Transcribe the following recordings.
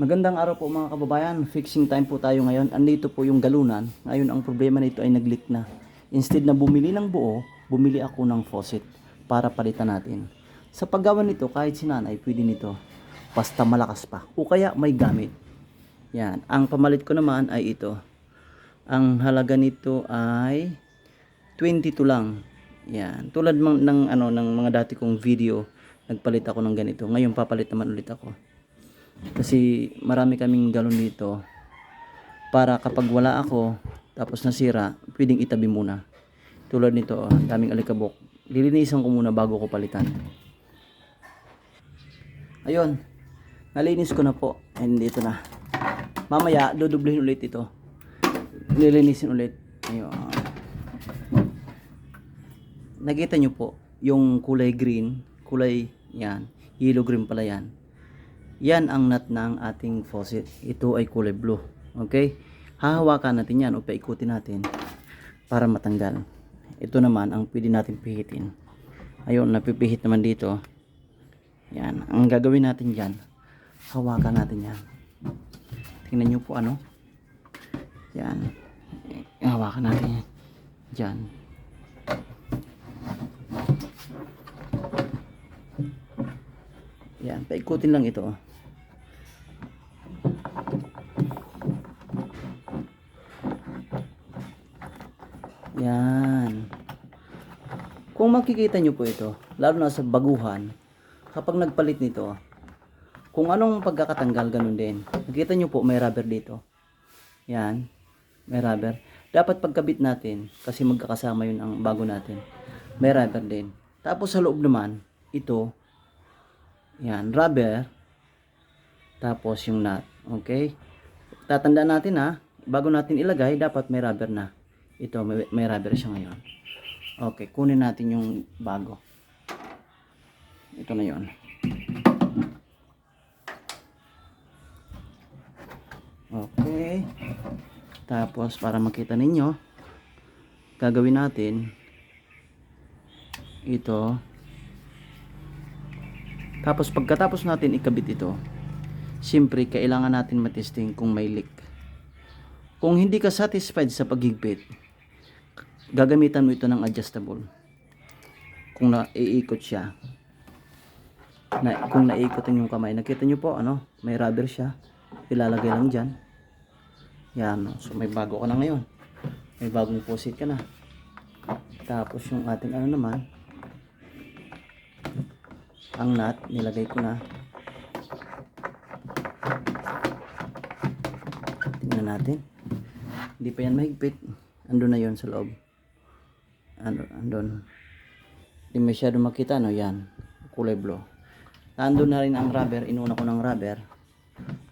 Magandang araw po mga kababayan. Fixing time po tayo ngayon. Andito po yung galunan. Ngayon ang problema nito ay nag-leak na. Instead na bumili ng buo, bumili ako ng faucet para palitan natin. Sa paggawa nito, kahit si nanay, pwede nito. Basta malakas pa. O kaya may gamit. Yan. Ang pamalit ko naman ay ito. Ang halaga nito ay 22 lang. Yan. Tulad ng, ng ano ng mga dati kong video, nagpalit ako ng ganito. Ngayon papalit naman ulit ako. Kasi marami kaming galon dito. Para kapag wala ako, tapos nasira, pwedeng itabi muna. Tulad nito, oh, daming alikabok. Lilinisan ko muna bago ko palitan. Ayun. Nalinis ko na po. And dito na. Mamaya, dudublihin ulit ito. Nilinisin ulit. Ayun. Nakita nyo po, yung kulay green, kulay yan, yellow green pala yan. Yan ang nut ng ating faucet. Ito ay kulay blue. Okay? Hahawakan natin yan o paikutin natin para matanggal. Ito naman ang pwede natin pihitin. Ayun, napipihit naman dito. Yan. Ang gagawin natin dyan, hawakan natin yan. Tingnan nyo po ano. Yan. Hawakan natin yan. Dyan. Yan, paikutin lang ito. Yan. Kung makikita nyo po ito, lalo na sa baguhan, kapag nagpalit nito, kung anong pagkakatanggal, ganun din. Nakita nyo po, may rubber dito. Yan. May rubber. Dapat pagkabit natin, kasi magkakasama yun ang bago natin. May rubber din. Tapos sa loob naman, ito, yan, rubber. Tapos yung nut. Okay? Tatandaan natin ha, bago natin ilagay, dapat may rubber na. Ito, may, may rubber siya ngayon. Okay, kunin natin yung bago. Ito na yon. Okay. Tapos, para makita ninyo, gagawin natin ito. Tapos, pagkatapos natin ikabit ito, siyempre, kailangan natin matesting kung may leak. Kung hindi ka satisfied sa paghigpit, gagamitan mo ito ng adjustable. Kung naiikot siya, na, kung naikutin yung kamay, nakita nyo po, ano, may rubber siya, ilalagay lang dyan. Yan, so may bago ka na ngayon. May bagong faucet ka na. Tapos yung ating ano naman, ang nut, nilagay ko na. Tingnan natin. Hindi pa yan mahigpit. Andun na yon sa loob. Andun, andun. Hindi masyado makita, no? Yan. Kulay blue. Nandun na rin ang rubber. Inuna ko ng rubber.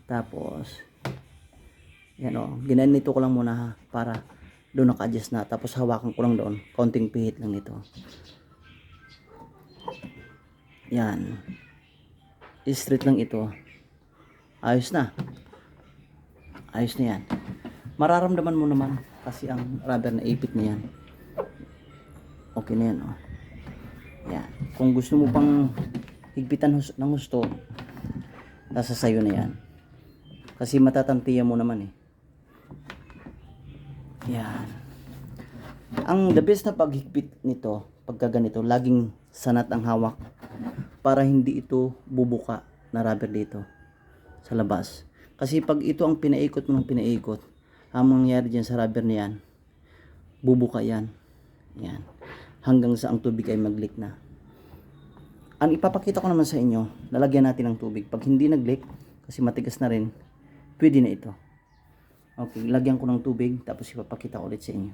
Tapos, yan o. Ginanito ko lang muna ha. Para doon naka-adjust na. Tapos hawakan ko lang doon. Konting pihit lang nito. Yan. Straight lang ito. Ayos na. Ayos na yan. Mararamdaman mo naman kasi ang rubber na ipit na yan. Okay na yan, oh. Yan. Kung gusto mo pang higpitan ng gusto, nasa sayo na yan. Kasi matatantiyan mo naman eh. Yan. Ang the best na paghigpit nito, pagka ganito, laging sanat ang hawak para hindi ito bubuka na rubber dito sa labas. Kasi pag ito ang pinaikot mo ng pinaikot, ang mangyayari dyan sa rubber na yan, bubuka yan. Yan. Hanggang sa ang tubig ay mag-leak na. Ang ipapakita ko naman sa inyo, lalagyan natin ng tubig. Pag hindi nag-leak, kasi matigas na rin, pwede na ito. Okay, lagyan ko ng tubig, tapos ipapakita ko ulit sa inyo.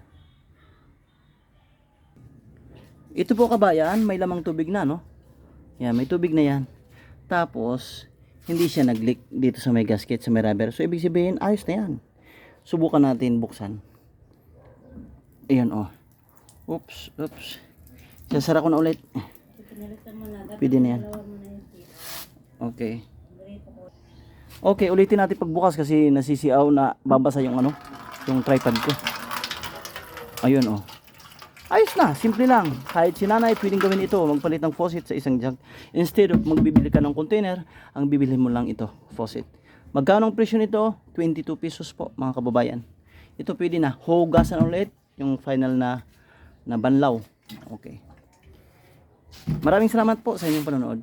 Ito po kabayan, may lamang tubig na, no? Yan, may tubig na yan. Tapos, hindi siya nag-leak dito sa may gasket, sa may rubber. So, ibig sabihin, ayos na yan. Subukan natin buksan. Ayan, oh. Oops, oops. Sasara ko na ulit. Pwede na yan. Okay. Okay, ulitin natin pagbukas kasi nasisiaw na babasa yung ano, yung tripod ko. Ayun, oh. Ayos na, simple lang. Kahit si nanay, pwedeng gawin ito, magpalit ng faucet sa isang jug. Instead of magbibili ka ng container, ang bibili mo lang ito, faucet. Magkano ang presyo nito? 22 pesos po mga kababayan. Ito pwede na. Hugasan ulit yung final na na banlaw. Okay. Maraming salamat po sa inyong panonood.